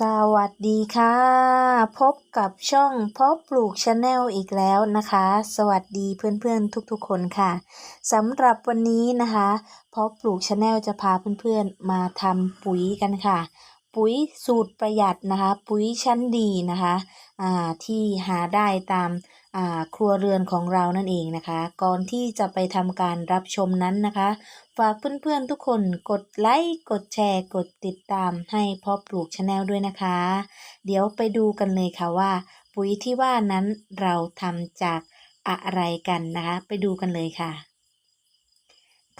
สวัสดีค่ะ พบกับช่องเพาะปลูกชาแนลอีกแล้วนะคะ สวัสดีเพื่อนๆทุกๆคนค่ะสำหรับวันนี้นะคะเพาะปลูกชาแนลจะพาเพื่อนๆมาทำปุ๋ยกันค่ะ ปุ๋ยสูตรประหยัดนะคะ ปุ๋ยชั้นดีนะคะอ่าที่หาได้ตาม ครัวเรือนของเรานั่นเองนะคะ ก่อนที่จะไปทำการรับชมนั้นนะคะ ฝากเพื่อนๆทุกคนกดไลค์กดแชร์ กดติดตามให้พ่อปลูกชาแนลด้วยนะคะ เดี๋ยวไปดูกันเลยค่ะว่า ปุ๋ยที่ว่านั้นเราทำจากอะไรกันนะคะ ไปดูกันเลยค่ะ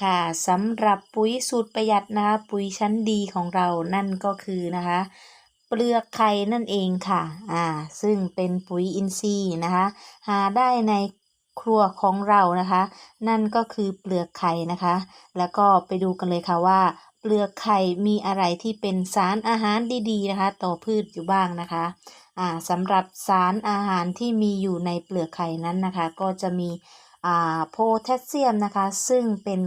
ค่ะสำหรับปุ๋ยสูตรประหยัดนะคะปุ๋ยชั้นดีของเรานั่นก็คือนะคะ เปลือกไข่นั่นเองค่ะ อ่า ซึ่งเป็นปุ๋ยอินทรีย์นะคะ หาได้ในครัวของเรานะคะ นั่นก็คือเปลือกไข่นะคะ แล้วก็ไปดูกันเลยค่ะว่า เปลือกไข่มีอะไรที่เป็นสารอาหารดีๆนะคะ ต่อพืชอยู่บ้างนะคะ อ่าสำหรับสารอาหารที่มีอยู่ในเปลือกไข่นั้นนะคะ ก็จะมี โพแทสเซียมนะคะ ซึ่งเป็น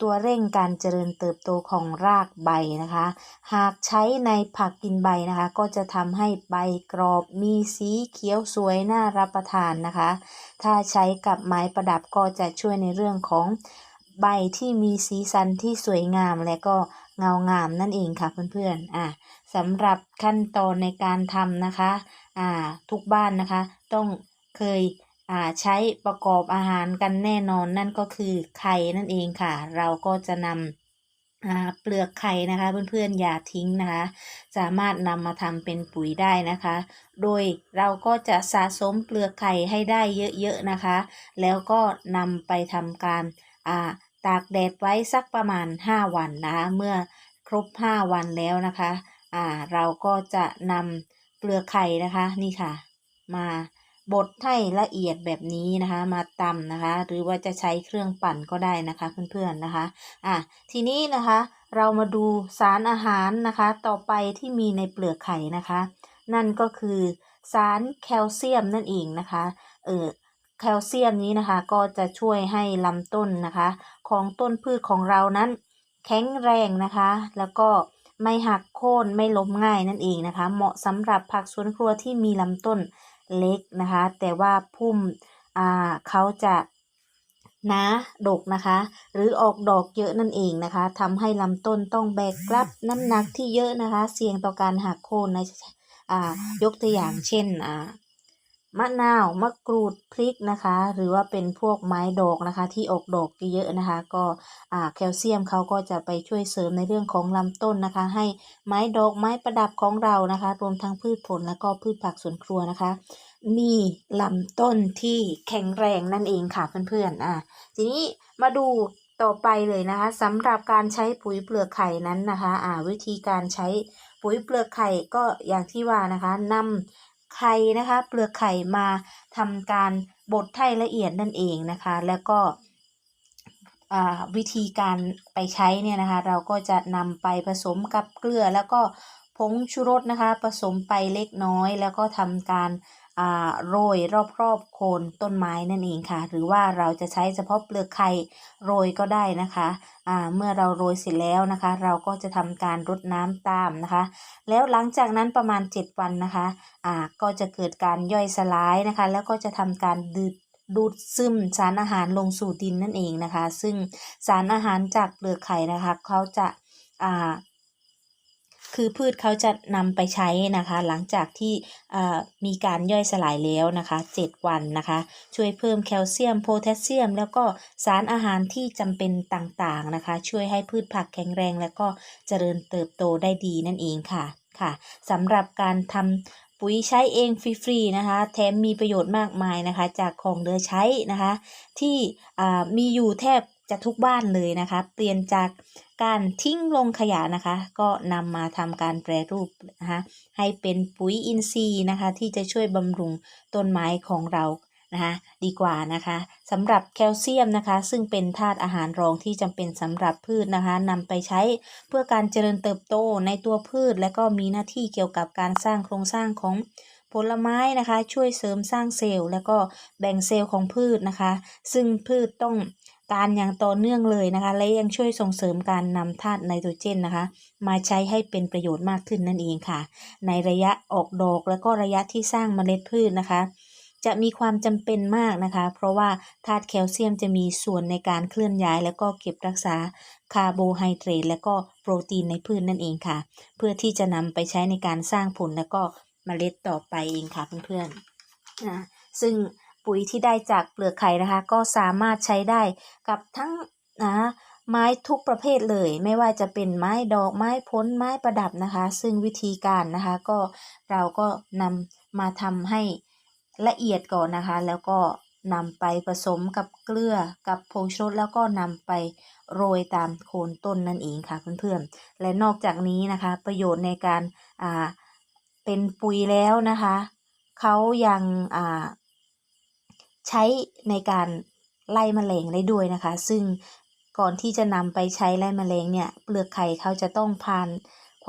ตัวเร่งการเจริญเติบโตของรากใบนะคะ หากใช้ในผักกินใบนะคะ ก็จะทำให้ใบกรอบมีสีเขียวสวยน่ารับประทานนะคะ ถ้าใช้กับไม้ประดับก็จะช่วยในเรื่องของใบที่มีสีสันที่สวยงามและก็เงางามนั่นเองค่ะเพื่อนๆอะสำหรับขั้นตอนในการทำนะคะอ่าทุกบ้านนะคะ ต้องเคย ใช้ประกอบอาหารกันแน่นอนนั่นก็คือไข่นั่นเองค่ะ เราก็จะนำเปลือกไข่นะคะ เพื่อนๆอย่าทิ้งนะคะ สามารถนำมาทำเป็นปุ๋ยได้นะคะ โดยเราก็จะสะสมเปลือกไข่ให้ได้เยอะๆนะคะ แล้วก็นำไปทำการาตากแดดไว้สักประมาณ 5 วันนะคะเมื่อครบ 5 วันแล้วนะคะ อ่า เราก็จะนำเปลือกไข่นะคะ นี่ค่ะ มา บดให้ละเอียดแบบนี้นะคะ มาตำนะคะ หรือว่าจะใช้เครื่องปั่นก็ได้นะคะเพื่อนๆนะคะอะทีนี้นะคะ เรามาดูสารอาหารนะคะ ต่อไปที่มีในเปลือกไข่นะคะ นั่นก็คือสารแคลเซียมนั่นเองนะคะเออแคลเซียมนี้นะคะ ก็จะช่วยให้ลำต้นนะคะ ของต้นพืชของเรานั้น แข็งแรงนะคะ แล้วก็ไม่หักโค่นไม่ล้มง่ายนั่นเองนะคะ เหมาะสำหรับผักสวนครัวที่มีลำต้น เล็กนะคะ แต่ว่าพุ่มอ่าเขาจะหนาดกนะคะ หรือออกดอกเยอะนั่นเองนะคะทำให้ลำต้นต้องแบกรับน้ำหนักที่เยอะนะคะ เสี่ยงต่อการหักโค่นนะอ่ายกตัวอย่างเช่นอ่า มะนาวมะกรูดพริกนะคะ หรือว่าเป็นพวกไม้ดอกนะคะ ที่ออกดอกเยอะนะคะ ก็แคลเซียมเขาก็จะไปช่วยเสริมในเรื่องของลำต้นนะคะ ให้ไม้ดอกไม้ประดับของเรานะคะ รวมทั้งพืชผลและก็พืชผักสวนครัวนะคะ มีลำต้นที่แข็งแรงนั่นเองค่ะเพื่อนๆอะทีนี้มาดูต่อไปเลยนะคะสำหรับการใช้ปุ๋ยเปลือกไข่นั้นนะคะ อ่า วิธีการใช้ปุ๋ยเปลือกไข่ก็อย่างที่ว่านะคะนำ ไข่นะคะ เปลือกไข่มาทำการบดให้ละเอียดนั่นเองนะคะ แล้วก็วิธีการไปใช้เนี่ยนะคะ เราก็จะนำไปผสมกับเกลือแล้วก็ผงชูรสนะคะ ผสมไปเล็กน้อย แล้วก็ทำการ โรยรอบๆโคนต้นไม้นั่นเองค่ะ หรือว่าเราจะใช้เฉพาะเปลือกไข่โรยก็ได้นะคะเมื่อเราโรยเสร็จแล้วนะคะ เราก็จะทำการรดน้ำตามนะคะ แล้วหลังจากนั้นประมาณ 7 วันนะคะอ่าก็จะเกิดการย่อยสลายนะคะ แล้วก็จะทำการดูดดูดซึมสารอาหารลงสู่ดินนั่นเองนะคะ ซึ่งสารอาหารจากเปลือกไข่นะคะ เขาจะ คือพืชเขาจะนำไปใช้นะคะ หลังจากที่มีการย่อยสลายแล้วนะคะ 7 วันนะคะ ช่วยเพิ่มแคลเซียมโพแทสเซียม แล้วก็สารอาหารที่จำเป็นต่างๆนะคะ ช่วยให้พืชผักแข็งแรง แล้วก็เจริญเติบโตได้ดีนั่นเองค่ะค่ะสำหรับการทำปุ๋ยใช้เองฟรีๆนะคะ แถมมีประโยชน์มากมายนะคะ จากของเหลือใช้นะคะ ที่มีอยู่แทบ จะทุกบ้านเลยนะคะ เปลี่ยนจากการทิ้งลงขยะนะคะ ก็นำมาทำการแปรรูปนะคะให้เป็นปุ๋ยอินทรีย์นะคะ ที่จะช่วยบำรุงต้นไม้ของเรานะคะดีกว่านะคะสำหรับแคลเซียมนะคะ ซึ่งเป็นธาตุอาหารรองที่จำเป็นสำหรับพืชนะคะนำไปใช้เพื่อการเจริญเติบโตในตัวพืช และก็มีหน้าที่เกี่ยวกับการสร้างโครงสร้างของ ผลไม้นะคะ ช่วยเสริมสร้างเซลล์ แล้วก็แบ่งเซลล์ของพืชนะคะ ซึ่งพืชต้องการอย่างต่อเนื่องเลยนะคะ และยังช่วยส่งเสริมการนำธาตุไนโตรเจนนะคะ มาใช้ให้เป็นประโยชน์มากขึ้นนั่นเองค่ะ ในระยะออกดอกแล้วก็ระยะที่สร้างเมล็ดพืชนะคะ จะมีความจำเป็นมากนะคะ เพราะว่าธาตุแคลเซียมจะมีส่วนในการเคลื่อนย้าย และก็เก็บรักษาคาร์โบไฮเดรตและก็โปรตีนในพืชนนั่นเองค่ะ เพื่อที่จะนำไปใช้ในการสร้างผลและก็ เมล็ดต่อไปเองค่ะเพื่อนๆอ่าซึ่งปุ๋ยที่ได้จากเปลือกไข่นะคะ ก็สามารถใช้ได้กับทั้งนะไม้ทุกประเภทเลย ไม่ว่าจะเป็นไม้ดอกไม้พ้นไม้ประดับนะคะ ซึ่งวิธีการนะคะก็เราก็นำมาทำให้ละเอียดก่อนนะคะ แล้วก็นำไปผสมกับเกลือกับผงชูรสแล้วก็นำไปโรยตามโคนต้นนั่นเองค่ะเพื่อนๆ และนอกจากนี้นะคะ ประโยชน์ในการอ่า เป็นปุ๋ยแล้วนะคะเขายังอ่าใช้ในการไล่แมลงได้ด้วยนะคะ ซึ่งก่อนที่จะนำไปใช้ไล่แมลงเนี่ยเปลือกไข่เขาจะต้องผ่าน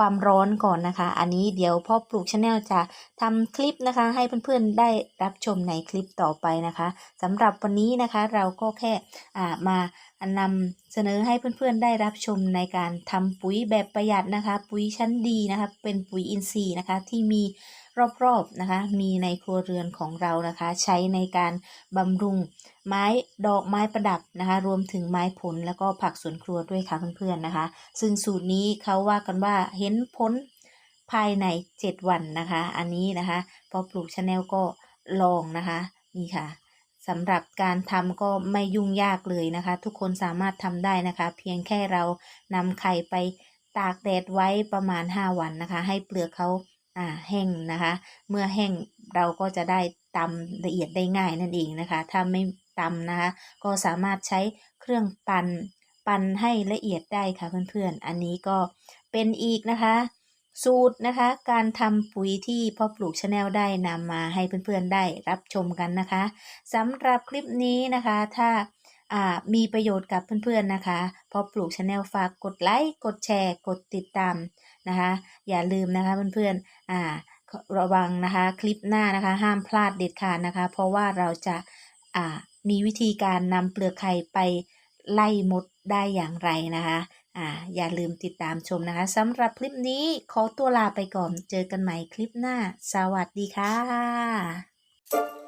ความร้อนก่อนนะคะ อันนี้เดี๋ยวพ่อปลูกชาแนลจะทำคลิปนะคะ ให้เพื่อนๆได้รับชมในคลิปต่อไปนะคะสำหรับวันนี้นะคะเราก็แค่มานำเสนอให้เพื่อนๆได้รับชมในการทำปุ๋ยแบบประหยัดนะคะ ปุ๋ยชั้นดีนะคะ เป็นปุ๋ยอินทรีย์นะคะที่มี รอบๆนะคะ มีในครัวเรือนของเรานะคะ ใช้ในการบำรุงไม้ดอกไม้ประดับนะคะ รวมถึงไม้ผลแล้วก็ผักสวนครัวด้วยค่ะเพื่อนๆนะคะ ซึ่งสูตรนี้เขาว่ากันว่าเห็นผลภายใน 7 วันนะคะ อันนี้นะคะ พอปลูกชาแนลก็ลองนะคะนี่ค่ะสำหรับการทำก็ไม่ยุ่งยากเลยนะคะ ทุกคนสามารถทำได้นะคะ เพียงแค่เรานำไข่ไปตากแดดไว้ประมาณ 5 วันนะคะ ให้เปลือกเขา อ่าแห้งนะคะ เมื่อแห้งเราก็จะได้ตำละเอียดได้ง่ายนั่นเองนะคะ ถ้าไม่ตำนะคะ ก็สามารถใช้เครื่องปั่นปั่นให้ละเอียดได้ค่ะเพื่อนๆ อันนี้ก็เป็นอีกนะคะ สูตรนะคะ การทำปุ๋ยที่พ่อปลูกชาแนลได้นำมาให้เพื่อนๆได้รับชมกันนะคะสำหรับคลิปนี้นะคะ ถ้าอ่ามีประโยชน์กับเพื่อนๆนะคะพ่อปลูกชาแนลฝากกดไลค์ กดแชร์ กดติดตาม นะคะ อย่าลืมนะคะเพื่อนๆอ่าระวังนะคะคลิปหน้านะคะห้ามพลาดเด็ดขาดนะคะ เพราะว่าเราจะอ่ามีวิธีการนำเปลือกไข่ไปไล่มดได้อย่างไรนะคะอ่าอย่าลืมติดตามชมนะคะสำหรับคลิปนี้ขอตัวลาไปก่อนเจอกันใหม่คลิปหน้า สวัสดีค่ะ